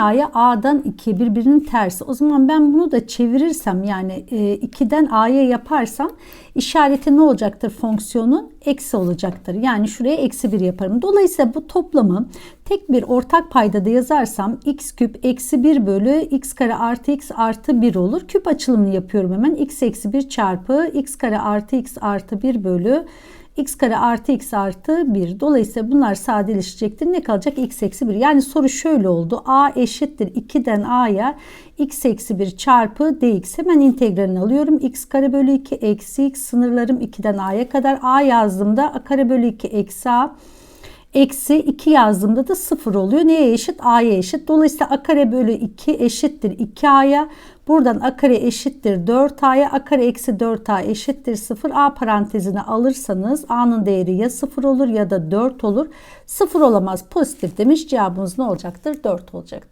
A'ya A'dan 2 birbirinin tersi. O zaman ben bunu da çevirirsem yani 2'den A'ya yaparsam işareti ne olacaktır fonksiyonun? Eksi olacaktır. Yani şuraya eksi 1 yaparım. Dolayısıyla bu toplamı tek bir ortak paydada yazarsam x küp eksi 1 bölü x kare artı x artı 1 olur. Küp açılımını yapıyorum hemen. x eksi 1 çarpı x kare artı x artı 1 bölü x kare artı x artı 1. Dolayısıyla bunlar sadeleşecektir. Ne kalacak? x eksi 1. Yani soru şöyle oldu. a eşittir 2'den a'ya x eksi 1 çarpı dx. Hemen integralini alıyorum. x kare bölü 2 eksi x sınırlarım 2'den a'ya kadar. a yazdığımda a kare bölü 2 eksi a Eksi 2 yazdığımda da 0 oluyor. Neye eşit? A'ya eşit. Dolayısıyla a kare bölü 2 eşittir 2a'ya. Buradan a kare eşittir 4a'ya. a kare eksi 4a eşittir 0. a parantezine alırsanız a'nın değeri ya 0 olur ya da 4 olur. 0 olamaz pozitif demiş. Cevabımız ne olacaktır? 4 olacaktır.